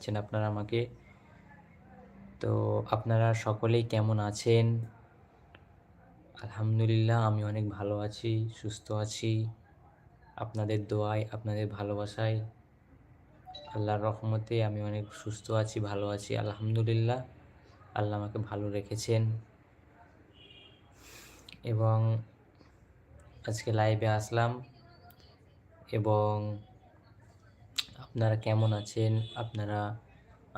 আছেন আপনারা আমাকে। তো আপনারা সকলেই কেমন আছেন? আলহামদুলিল্লাহ, আমি অনেক ভালো আছি, সুস্থ আছি। আপনাদের দোয়ায়, আপনাদের ভালোবাসায়। আল্লাহর রহমতে আমি অনেক সুস্থ আছি, ভালো আছি, আলহামদুলিল্লাহ। আল্লাহ আমাকে ভালো রেখেছেন। এবং আজকে লাইভে আসলাম এবং আপনারা কেমন আছেন? আপনারা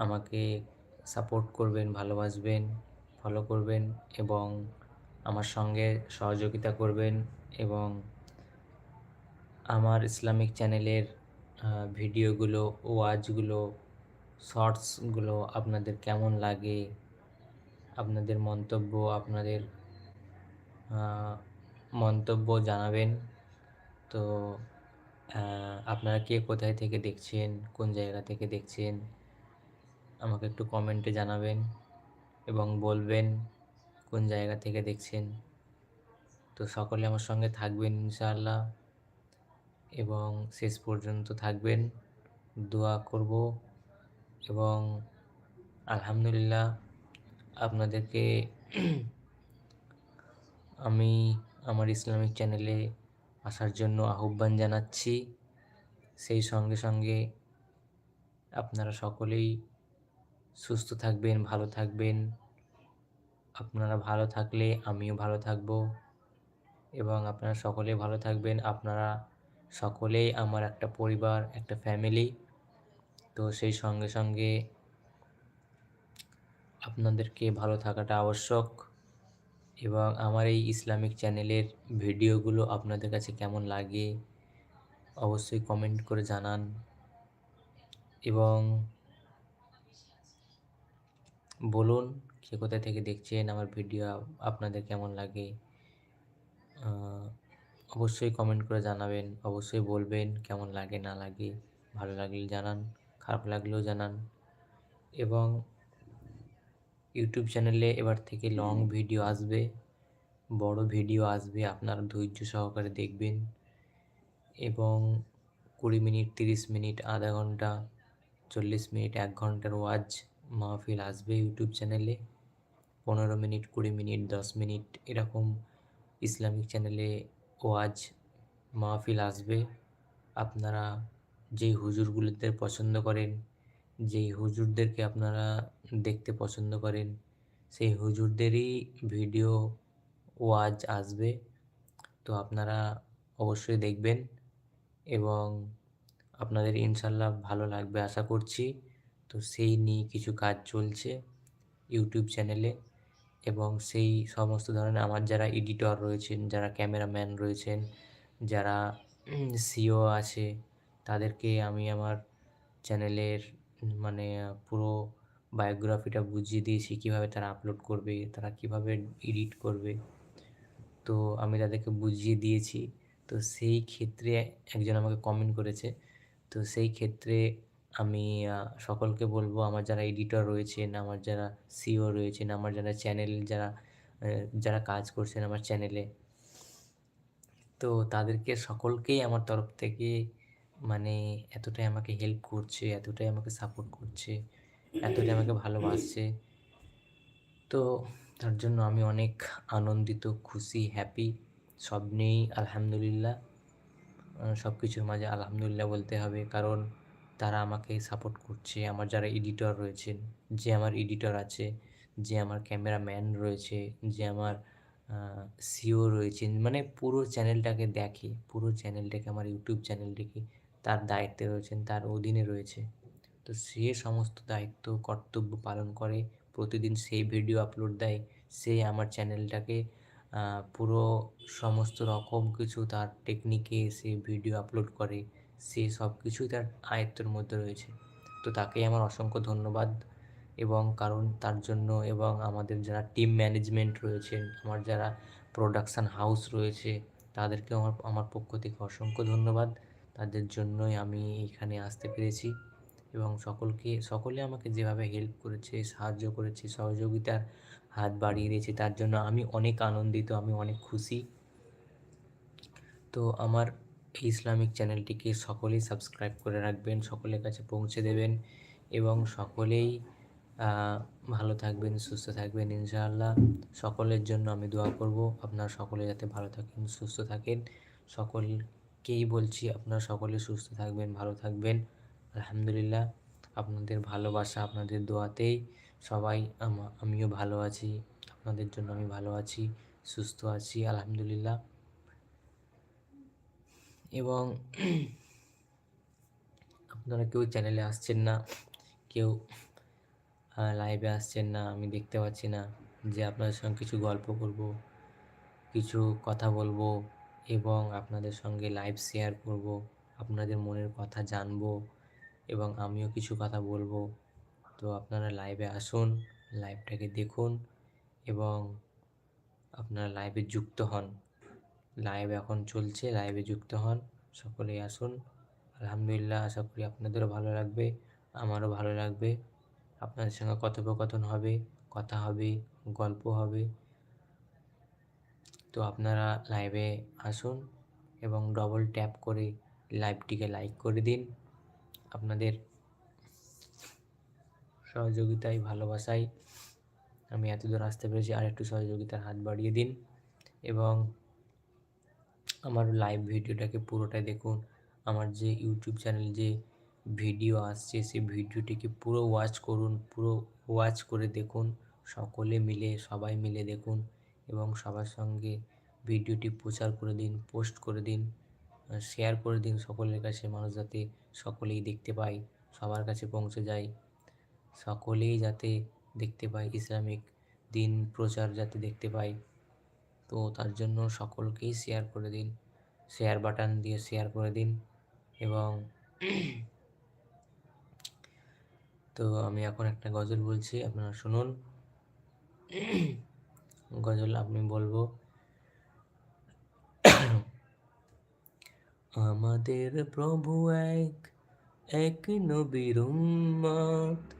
আমাকে সাপোর্ট করবেন, ভালোবাসবেন ফলো করবেন এবং আমার সঙ্গে সহযোগিতা করবেন এবং আমার ইসলামিক চ্যানেলের ভিডিওগুলো, ওয়াজগুলো, শর্টসগুলো আপনাদের কেমন লাগে? আপনাদের মন্তব্য আপনাদের মন্তব্য জানাবেন। তো আপনারা কে কোথায় থেকে দেখছেন? কোন জায়গা থেকে দেখছেন? আমাকে একটু কমেন্টে জানাবেন এবং বলবেন কোন জায়গা থেকে দেখছেন। তো সকলে আমার সঙ্গে থাকবেন ইনশাআল্লাহ এবং শেষ পর্যন্ত থাকবেন। দোয়া করব এবং আলহামদুলিল্লাহ আপনাদেরকে আমি আমার ইসলামিক চ্যানেলে আসার জন্য আহ্বান জানাচ্ছি। সেই সঙ্গে সঙ্গে আপনারা সকলেই সুস্থ থাকবেন, ভালো থাকবেন। আপনারা ভালো থাকলে আমিও ভালো থাকব এবং আপনারা সকলেই ভালো থাকবেন। আপনারা সকলেই আমার একটা পরিবার, একটা ফ্যামিলি তো সেই সঙ্গে সঙ্গে আপনাদেরকে ভালো থাকাটা আবশ্যক। এবং আমার এই ইসলামিক চ্যানেলের ভিডিওগুলো আপনাদের কাছে কেমন লাগে, অবশ্যই কমেন্ট করে জানান। এবং বলুন কে কোথা থেকে দেখছেন, আমার ভিডিও আপনাদের কেমন লাগে অবশ্যই কমেন্ট করে জানাবেন, অবশ্যই বলবেন কেমন লাগে না লাগে, ভালো লাগলে জানান, খারাপ লাগলেও জানান। এবং ইউটিউব চ্যানেলে এবার থেকে লং ভিডিও আসবে। বড় ভিডিও আসবে আপনারা ধৈর্য সহকারে দেখবেন। এবং কুড়ি মিনিট তিরিশ মিনিট আধা ঘণ্টা চল্লিশ মিনিট এক ঘণ্টার ওয়াজ মাহফিল আসবে ইউটিউব চ্যানেলে পনেরো মিনিট কুড়ি মিনিট দশ মিনিট এরকম ইসলামিক চ্যানেলে ওয়াজ মাহফিল আসবে। আপনারা যেই হুজুরগুলোদের পছন্দ করেন যেই হুজুরদেরকে আপনারা দেখতে পছন্দ করেন, সেই হুজুরদেরই ভিডিও ওয়াজ আসবে। তো আপনারা অবশ্যই দেখবেন এবং আপনাদের ইনশাল্লাহ ভালো লাগবে আশা করছি। তো সেই নিয়ে কিছু কাজ চলছে ইউটিউব চ্যানেলে এবং সেই সমস্ত ধরনের আমার যারা এডিটর রয়েছেন, যারা ক্যামেরাম্যান রয়েছেন, যারা সিও আছে, তাদেরকে আমি আমার চ্যানেলের মানে পুরো বায়োগ্রাফিটা বুঝিয়ে দিয়েছি কীভাবে তারা আপলোড করবে, তারা কীভাবে এডিট করবে। তো আমি তাদেরকে বুঝিয়ে দিয়েছি। তো সেই ক্ষেত্রে একজন আমাকে কমেন্ট করেছে। তো সেই ক্ষেত্রে আমি সকলকে বলব, আমার যারা এডিটর রয়েছেন, আমার যারা সিও রয়েছেন, আমার যারা চ্যানেল যারা যারা কাজ করছেন আমার চ্যানেলে তো তাদেরকে, সকলকেই আমার তরফ থেকে মানে এতটাই আমাকে হেল্প করছে, এতটাই আমাকে সাপোর্ট করছে, এতটাই আমাকে ভালোবাসছে। তো তার জন্য আমি অনেক আনন্দিত, খুশি হ্যাপি সব নিয়েই আলহামদুলিল্লাহ। সব কিছুর মাঝে আলহামদুলিল্লাহ বলতে হবে, কারণ তারা আমাকে সাপোর্ট করছে। আমার যারা এডিটর রয়েছেন, যে আমার এডিটর আছে, যে আমার ক্যামেরাম্যান রয়েছে, যে আমার সিও রয়েছেন মানে পুরো চ্যানেলটাকে দেখে, পুরো চ্যানেলটাকে আমার ইউটিউব চ্যানেলটিকে তার দায়িত্বে রয়েছেন, তার অধীনে রয়েছে। তো সে সমস্ত দায়িত্ব, কর্তব্য পালন করে, প্রতিদিন সেই ভিডিও আপলোড দেয়, সে আমার চ্যানেলটাকে পুরো সমস্ত রকম কিছু তার টেকনিকে সে ভিডিও আপলোড করে, সে সব কিছুই তার আয়ত্তের মধ্যে রয়েছে। তো তাকে আমার অসংখ্য ধন্যবাদ এবং কারণ তার জন্য এবং আমাদের যারা টিম ম্যানেজমেন্ট রয়েছে আমার যারা প্রোডাকশান হাউস রয়েছে, তাদেরকেও আমার আমার পক্ষ থেকে অসংখ্য ধন্যবাদ। তাদের জন্যই আমি এখানে আসতে পেরেছি এবং সকলকে, সকলে আমাকে যেভাবে হেল্প করেছে, সাহায্য করেছে, সহযোগিতার হাত বাড়িয়ে দিয়েছে, তার জন্য আমি অনেক আনন্দিত, আমি অনেক খুশি। তো আমার এই ইসলামিক চ্যানেলটিকে সকলেই সাবস্ক্রাইব করে রাখবেন, সকলের কাছে পৌঁছে দেবেন এবং সকলেই ভালো থাকবেন, সুস্থ থাকবেন ইনশাআল্লাহ। সকলের জন্য আমি দোয়া করব, আপনারা সকলে যাতে ভালো থাকেন, সুস্থ থাকেন। সকলকেই বলছি, আপনারা সকলে সুস্থ থাকবেন, ভালো থাকবেন। আলহামদুলিল্লাহ, আপনাদের ভালোবাসা, আপনাদের দোয়াতেই সবাই আমিও ভালো আছি, আপনাদের জন্য আমি ভালো আছি, সুস্থ আছি, আলহামদুলিল্লাহ। এবং আপনারা কেউ চ্যানেলে আসছেন না, কেউ লাইভে আসছেন না, আমি দেখতে পাচ্ছি না যে আপনাদের সঙ্গে কিছু গল্প করব, কিছু কথা বলব। এবং আপনাদের সঙ্গে লাইভ শেয়ার করব, আপনাদের মনের কথা জানব এবং আমিও কিছু কথা বলব। তো আপনারা লাইভে আসুন লাইভটাকে দেখুন এবং আপনারা লাইভে যুক্ত হন। লাইভ এখন চলছে লাইভে যুক্ত হন, সকলেই আসুন। আলহামদুলিল্লাহ, আশা করি আপনাদেরও ভালো লাগবে, আমারও ভালো লাগবে। আপনাদের সঙ্গে কথোপকথন হবে, কথা হবে, গল্প হবে। তো আপনারা লাইভে আসুন এবং ডবল ট্যাপ করে লাইভটিকে লাইক করে দিন। আপনাদের সহযোগিতায়, ভালোবাসায় আমি এতদূর আসতে পেরেছি, আর একটু সহযোগিতার হাত বাড়িয়ে দিন। এবং আমার লাইভ ভিডিওটাকে পুরোটাই দেখুন। আমার যে ইউটিউব চ্যানেল যে ভিডিও আসছে সেই ভিডিওটিকে পুরো ওয়াচ করুন, পুরো ওয়াচ করে দেখুন। সকলে মিলে, সবাই মিলে দেখুন। এবং সবার সঙ্গে ভিডিওটি প্রচার করে দিন, পোস্ট করে দিন শেয়ার করে দিন সকলের কাছে। মানুষ যাতে সকলেই দেখতে পায়, সবার কাছে পৌঁছে যায়। সকলেই যাতে দেখতে পায়, ইসলামিক দিন প্রচার যাতে দেখতে পায়। তো তার জন্য সকলকেই শেয়ার করে দিন শেয়ার বাটন দিয়ে শেয়ার করে দিন এবং তো আমি এখন একটা গজল বলছি, আপনারা শুনুন। গজল আপনি বলব। আমাদের প্রভু এক এক নবীর উম্মত,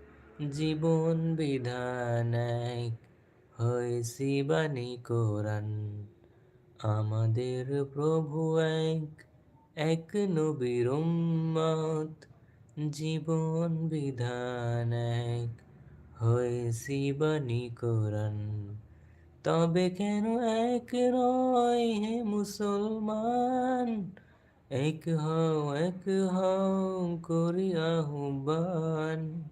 জীবন বিধান এক। হয়েছি বাণী কোরআন, আমাদের প্রভু এক এক নবীর উম্মত, জীবন বিধান এক। হয়েছি বাণী কোরআন। তবে কেন এক রয় হে মুসলমান? এক হও এক হও করি আহ্বান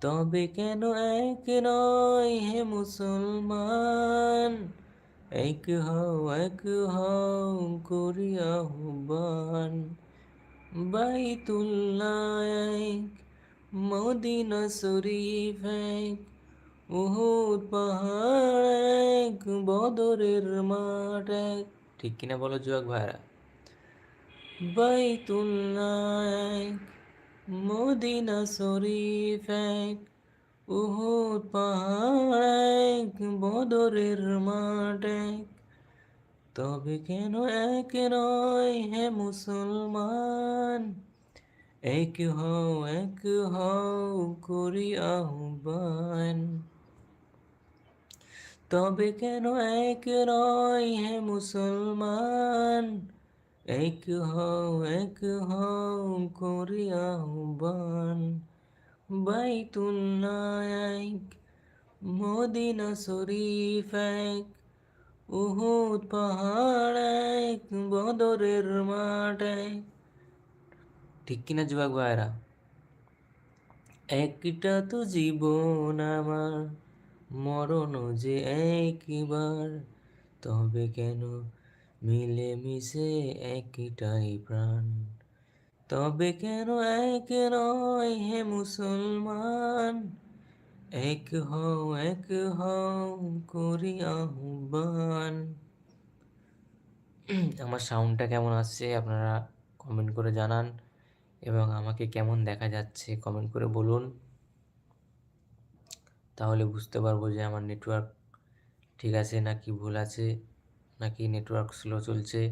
তবে কেন এক নয় হে মুসলমান? এক হও এক হও করি আহ্বান বাইতুল্লাহ এক, মদিনা শরীফ এক উহুদ পাহাড় এক বদরের মাঠ এক ঠিক কিনা বলো যুবক ভাইরা বাইতুল্লাহ মদিনা শরীফ এক উহুদ পাহাড় এক বদরের মাঠ এক তবে কেন এক নয় হে মুসলমান? এক হও এক হও, করি আহ্বান। তবে কেন এক নয় হে মুসলমান? এক হও এক হও করি আহ্বান। বাইতুল্লাহ এক, মদিনা শরীফ এক, উহুদ পাহাড় এক, বদরের মাঠ এক। ঠিক কিনা যুবক ভাইরা একটা তো জীবন আমার। মরণ যে একবার, তবে কেন মিলে মিশে একটাই প্রাণ? তবে কেন এক নয় হে মুসলমান? এক হও এক হও করি আহ্বান। আমার সাউন্ডটা কেমন আসছে আপনারা কমেন্ট করে জানান এবং আমাকে কেমন দেখা যাচ্ছে কমেন্ট করে বলুন। তাহলে বুঝতে পারব যে আমার নেটওয়ার্ক ঠিক আছে নাকি ভুল আছে, নাকি নেটওয়ার্ক স্লো চলছে।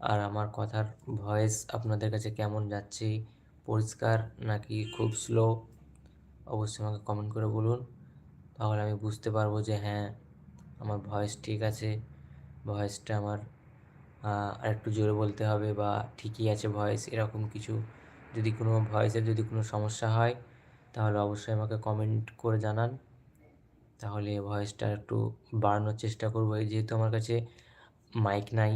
আর আমার কথার ভয়েস আপনাদের কাছে কেমন যাচ্ছে, পরিষ্কার নাকি খুব স্লো অবশ্যই আমাকে কমেন্ট করে বলুন। তাহলে আমি বুঝতে পারব যে হ্যাঁ আমার ভয়েস ঠিক আছে। ভয়েসটা আমার আর একটু জোরে বলতে হবে বা ঠিকই আছে ভয়েস এরকম কিছু যদি কোনো ভয়েসের যদি কোনো সমস্যা হয়, তাহলে অবশ্যই আমাকে কমেন্ট করে জানান। তাহলে ভয়েসটা একটু বাড়ানোর চেষ্টা করব। যেহেতু আমার কাছে মাইক নাই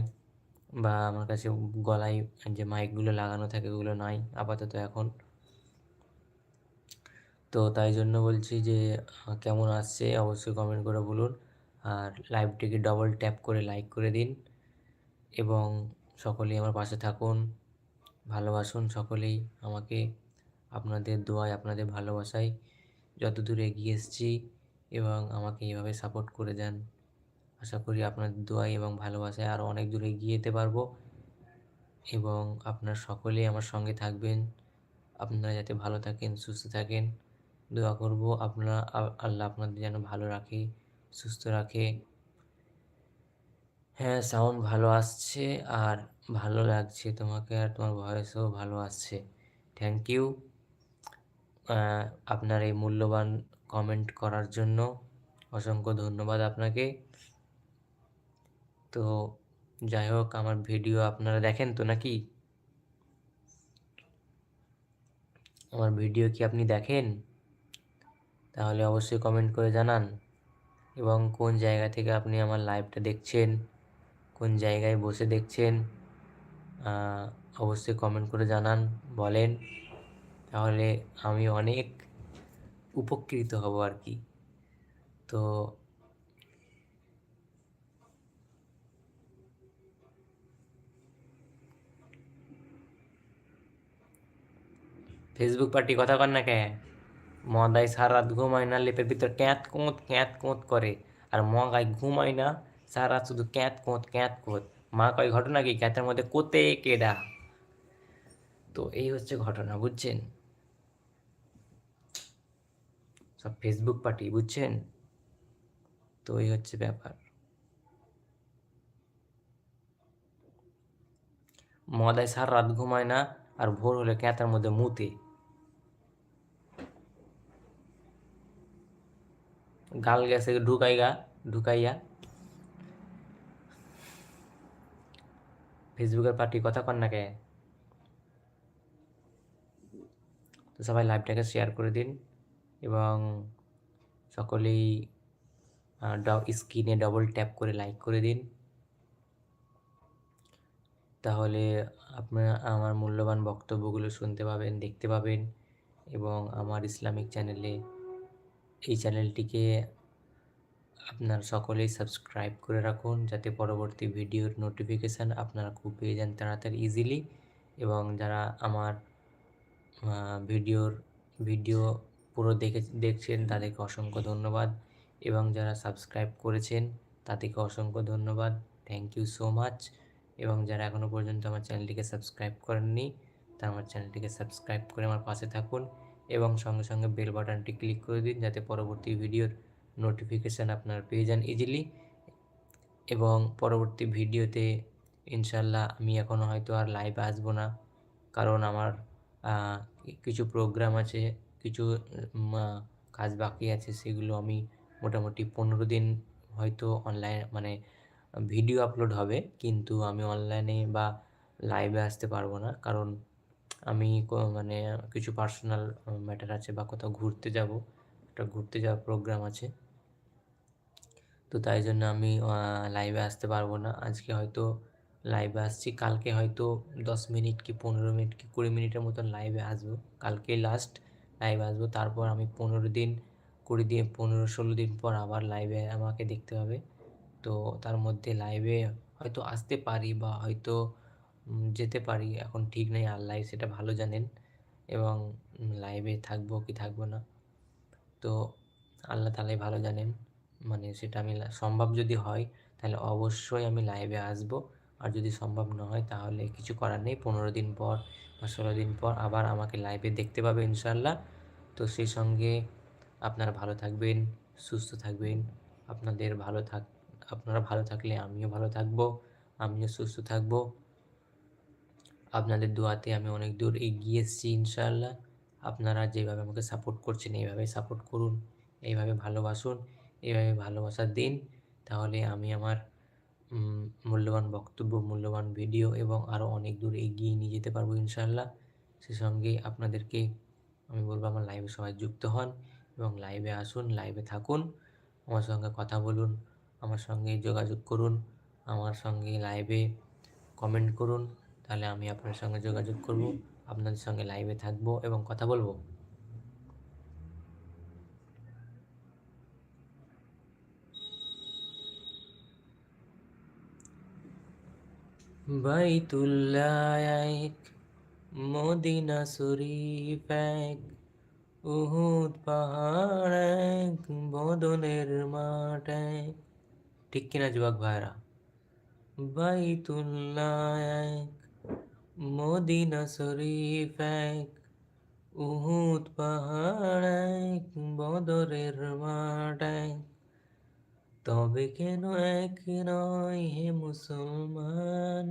বা আমার কাছে গলায় যে মাইকগুলো লাগানো থাকে ওগুলো নাই আপাতত এখন। তো তাই জন্য বলছি যে কেমন আসছে অবশ্যই কমেন্ট করে বলুন। আর লাইভটিকে ডবল ট্যাপ করে লাইক করে দিন। এবং সকলেই আমার পাশে থাকুন, ভালোবাসুন সকলেই আমাকে। আপনাদের দোয়ায়, আপনাদের ভালোবাসায় যত দূর এগিয়ে এসেছি এবং আমাকে এইভাবে সাপোর্ট করে দেন আশা করি আপনার দোয়ায় এবং ভালোবাসায় আরও অনেক দূরে এগিয়ে যেতে পারব। এবং আপনার সকলেই আমার সঙ্গে থাকবেন। আপনারা যাতে ভালো থাকেন, সুস্থ থাকেন, দোয়া করব আপনারা আল্লাহ আপনাদের যেন ভালো রাখে, সুস্থ রাখে। হ্যাঁ সাউন্ড ভালো আসছে আর ভালো লাগছে তোমাকে আর তোমার ভয়েসও ভালো আসছে। থ্যাংক ইউ আপনার এই মূল্যবান কমেন্ট করার জন্য অসংখ্য ধন্যবাদ আপনাকে। তো যাই হোক, আমার ভিডিও আপনারা দেখেন তো নাকি? আমার ভিডিও কি আপনি দেখেন? তাহলে অবশ্যই কমেন্ট করে জানান। এবং কোন জায়গা থেকে আপনি আমার লাইভটা দেখছেন? কোন জায়গায় বসে দেখছেন? অবশ্যই কমেন্ট করে জানান, বলেন। তাহলে আমি অনেক উপকৃত হব আর কি। তো ফেসবুক পার্টি কথা কর না কে? মদাই সারা রাত ঘুমায় না, লেপের ভিতর ক্যাঁত কোঁত ক্যাঁত কোঁত করে। আর মগাই ঘুমায় না, সারা শুধু ক্যাঁত কোঁত ক্যাঁত কোঁত মা কয়, ঘটনা কি? ক্যাঁতের মধ্যে কোতে কেডা। তো এই হচ্ছে ঘটনা, বুঝছেন? সব ফেসবুক পার্টি, বুঝছেন? তো এই হচ্ছে ব্যাপার। মদায় সার রাত ঘুমায় না আর ভোর হলে ক্যাঁতার মধ্যে মুতে। গাল গেছে ঢুকাইগা ঢুকাইয়া ফেসবুকের পার্টি কথা কন না কে তো সবাই লাইভটাকে শেয়ার করে দিন। এবং সকলেই স্ক্রিনে ডবল ট্যাপ করে লাইক করে দিন। তাহলে আপনারা আমার মূল্যবান বক্তব্যগুলো শুনতে পাবেন, দেখতে পাবেন এবং আমার ইসলামিক চ্যানেলে এই চ্যানেলটিকে আপনার সকলেই সাবস্ক্রাইব করে রাখুন যাতে পরবর্তী ভিডিওর নোটিফিকেশান আপনারা খুব পেয়ে যান তাড়াতাড়ি ইজিলি এবং যারা আমার ভিডিওর ভিডিও পুরো দেখে, দেখছেন তাদেরকে অসংখ্য ধন্যবাদ এবং যারা সাবস্ক্রাইব করেছেন তাদেরকে অসংখ্য ধন্যবাদ। থ্যাংক ইউ সো মাচ এবং যারা এখনও পর্যন্ত আমার চ্যানেলটিকে সাবস্ক্রাইব করেননি, তারা আমার চ্যানেলটিকে সাবস্ক্রাইব করে আমার পাশে থাকুন এবং সঙ্গে সঙ্গে বেল বাটনটি ক্লিক করে দিন যাতে পরবর্তী ভিডিওর নোটিফিকেশান আপনারা পেয়ে যান ইজিলি এবং পরবর্তী ভিডিওতে ইনশাল্লাহ আমি এখনও হয়তো আর লাইভে আসব না। কারণ আমার কিছু প্রোগ্রাম আছে কিছু কাজ বাকি আছে সেগুলো আমি মোটামুটি পনেরো দিন হয়তো অনলাইন মানে ভিডিও আপলোড হবে। কিন্তু আমি অনলাইনে বা লাইভে আসতে পারব না। কারণ আমি মানে কিছু পার্সোনাল ম্যাটার আছে বা কোথাও ঘুরতে যাব। একটা ঘুরতে যাওয়ার প্রোগ্রাম আছে। তো তাই জন্য আমি লাইভে আসতে পারব না। আজকে হয়তো লাইভে আসছি। কালকে হয়তো দশ মিনিট কি পনেরো মিনিট কি কুড়ি মিনিটের মতন লাইভে আসব। কালকে লাস্ট লাইভে আসব। তারপর আমি পনেরো দিন, কুড়ি দিন, পনেরো, ষোলো দিন পর আবার লাইভে আমাকে দেখতে হবে। তো তার মধ্যে লাইভে হয়তো আসতে পারি বা হয়তো যেতে পারি। এখন ঠিক নেই আল্লাহ সেটা ভালো জানেন। এবং লাইভে থাকব কি থাকব না। তো আল্লাহ তালাই ভালো জানেন। মানে সেটা আমি সম্ভব যদি হয়, তাহলে অবশ্যই আমি লাইভে আসব। আর যদি সম্ভব না হয়, তাহলে কিছু করার নেই। পনেরো দিন পর বা ষোলো দিন পর আবার আমাকে লাইভে দেখতে পাবে ইনশাল্লাহ তো সেই সঙ্গে আপনারা ভালো থাকবেন, সুস্থ থাকবেন। আপনাদের ভালো থাক, আপনারা ভালো থাকলে আমিও ভালো থাকব, আমিও সুস্থ থাকব। আপনাদের দোয়াতে আমি অনেক দূর এগিয়ে এসেছি ইনশাআল্লাহ। আপনারা যেভাবে আমাকে সাপোর্ট করছেন, এইভাবে সাপোর্ট করুন, এইভাবে ভালোবাসুন, এইভাবে ভালোবাসার দিন। তাহলে আমি আমার মূল্যবান বক্তব্য, মূল্যবান ভিডিও এবং আরও অনেক দূর এগিয়ে নিয়ে যেতে পারব ইনশাআল্লাহ। সে সঙ্গে আপনাদেরকে আমি বলব আমার লাইভে সবাই যুক্ত হন এবং লাইভে আসুন লাইভে থাকুন। আমার সঙ্গে কথা বলুন, আমার সঙ্গে যোগাযোগ করুন, আমার সঙ্গে লাইভে কমেন্ট করুন। তাহলে আমি আপনার সঙ্গে যোগাযোগ করব, আপনাদের সঙ্গে লাইভে থাকব এবং কথা বলব। বাইতুল্লাহ মদিনা শরীফ এক উহুদ পাহাড় এক বদলের মাঠ এক ঠিক কিনা যুবক ভাইরা বাইতুল্লাহ এক মদিনা শরীফ এক উহুদ পাহাড় এক বদরের মাঠ এক তবে কেন এক নয় হে মুসলমান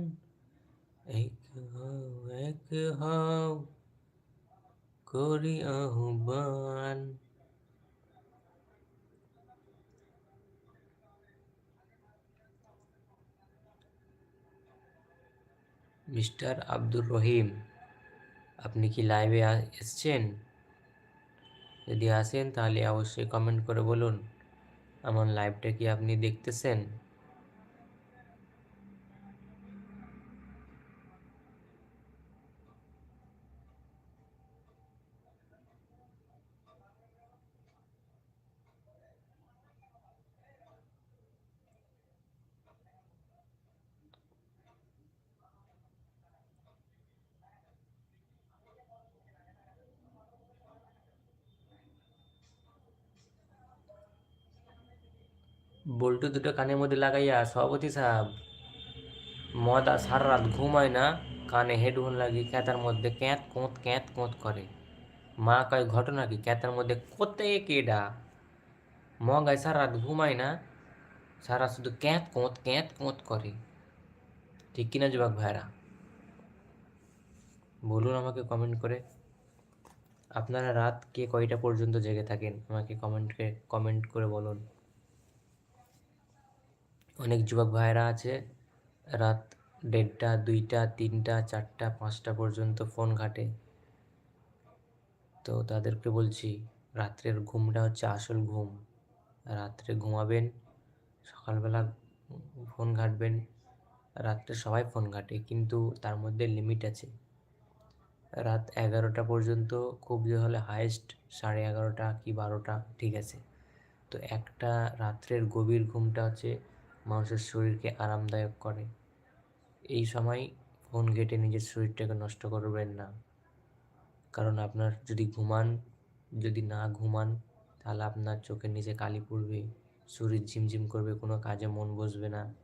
এক হও এক হও করি আহ্বান। মিস্টার আব্দুর রহিম, আপনি কি লাইভে এসছেন? যদি আসেন তাহলে অবশ্যই কমেন্ট করে বলুন। আমার লাইভটা কি আপনি দেখতেছেন? বল্টু দুটো কানের মধ্যে লাগাইয়া সভাপতি সাহেব মদ সারা রাত ঘুমায় না, কানে হেডফোন লাগিয়ে ক্যাতার মধ্যে ক্যাঁত কোঁত ক্যাঁত কোঁত করে। মা কয়, ঘটনা কি? ক্যাতার মধ্যে কোতে কেডা? মগায় সারা রাত ঘুমায় না, সারা শুধু ক্যাঁত কোঁত ক্যাঁত কোঁত করে। ঠিক কিনা যুবক ভাইরা? বলুন আমাকে কমেন্ট করে। আপনারা রাত কে কয়টা পর্যন্ত জেগে থাকেন? আমাকে কমেন্টকে কমেন্ট করে বলুন। অনেক যুবক ভাইরা আছে। রাত দেড়টা, দুইটা, তিনটা, চারটা, পাঁচটা পর্যন্ত ফোন ঘাটে। তো তাদেরকে বলছি, রাত্রের ঘুমটা হচ্ছে আসল ঘুম। রাত্রে ঘুমাবেন, সকালবেলা ফোন ঘাটবেন, রাত্রে সবাই ফোন ঘাটে, কিন্তু তার মধ্যে লিমিট আছে। রাত এগারোটা পর্যন্ত খুব যে হলে হায়েস্ট সাড়ে এগারোটা কি বারোটা, ঠিক আছে। তো একটা রাত্রের গভীর ঘুমটা হচ্ছে মানুষের শরীরকে আরামদায়ক করে। এই সময় ফোন ঘেটে নিজের শরীরটাকে নষ্ট করবেন না। কারণ আপনার যদি ঘুমান, যদি না ঘুমান, তাহলে আপনার চোখের নিচে কালি পড়বে, শরীর ঝিমঝিম করবে, কোনো কাজে মন বসবে না।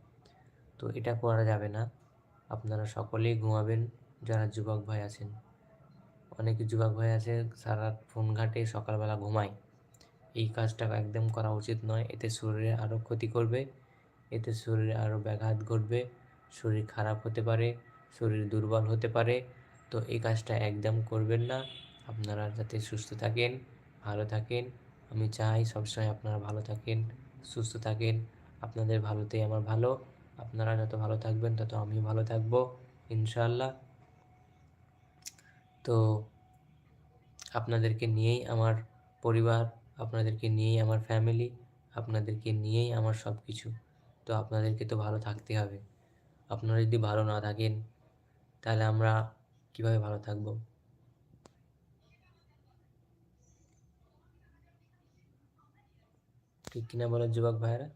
তো এটা করা যাবে না। আপনারা সকলেই ঘুমাবেন, যারা যুবক ভাই আছেন। অনেক যুবক ভাই আছে, সারা রাত ফোন ঘাটে সকালবেলা ঘুমায়। এই কাজটা একদম করা উচিত নয়। এতে শরীরে আরও ক্ষতি করবে এতে শরীরে আরও ব্যাঘাত ঘটবে, শরীর খারাপ হতে পারে, শরীর দুর্বল হতে পারে। তো এই কাজটা একদম করবেন না। আপনারা যাতে সুস্থ থাকেন, ভালো থাকেন। আমি চাই সবসময় আপনারা ভালো থাকেন, সুস্থ থাকেন। আপনাদের ভালোতেই আমার ভালো। আপনারা যত ভালো থাকবেন, তত আমিও ভালো থাকব ইনশাল্লাহ তো আপনাদেরকে নিয়েই আমার পরিবার, আপনাদেরকে নিয়েই আমার ফ্যামিলি আপনাদেরকে নিয়েই আমার সব কিছু তো আপনাদেরকে তো ভালো থাকতে হবে। আপনারা যদি ভালো না থাকেন, তাহলে আমরা কীভাবে ভালো থাকব? ঠিক কিনা বলো যুবক ভাইরা